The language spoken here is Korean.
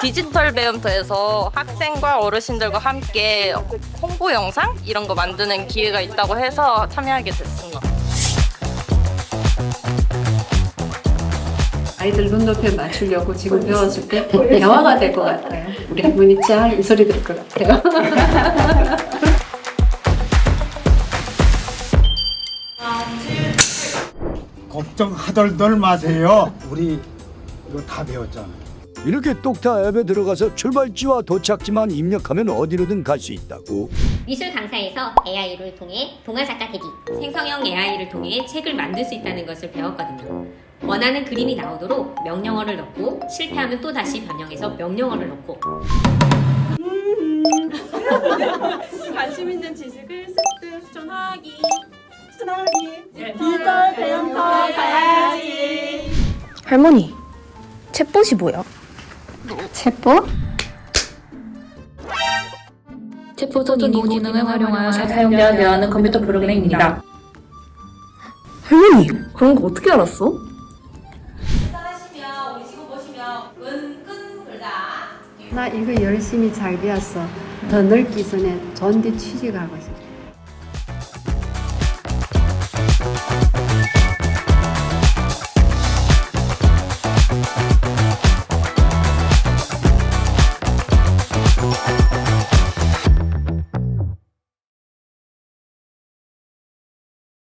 디지털 배움터에서 학생과 어르신들과 함께 홍보 영상 이런 거 만드는 기회가 있다고 해서 참여하게 됐습니다. 아이들 눈높이에 맞추려고 지금 배웠을 때 대화가 될 것 같아요. 우리 할머니 짱이 소리 들을 것 같아요. 걱정하덜덜 마세요. 우리 이거 다 배웠잖아요. 이렇게 똑타 앱에 들어가서 출발지와 도착지만 입력하면 어디로든 갈 수 있다고. 미술 강사에서 AI를 통해 동화 작가 되기 생성형 AI를 통해 책을 만들 수 있다는 것을 배웠거든요. 원하는 그림이 나오도록 명령어를 넣고 실패하면 또 다시 변형해서 명령어를 넣고. 관심 있는 지식을 습득 수전하기. 수전하기. 디지털 배움터 가야지. 할머니, 챗봇이 뭐야? 체포? 챗봇은 인공지능을 활용하여 잘 사용자와 대화하는 컴퓨터 프로그램입니다. 할머니, 그런 거 어떻게 알았어? 하시면 우리 지금 보시면 은근 불다 나 이거 열심히 잘 배웠어. 더 넓기 전에 데 취직하고 싶어.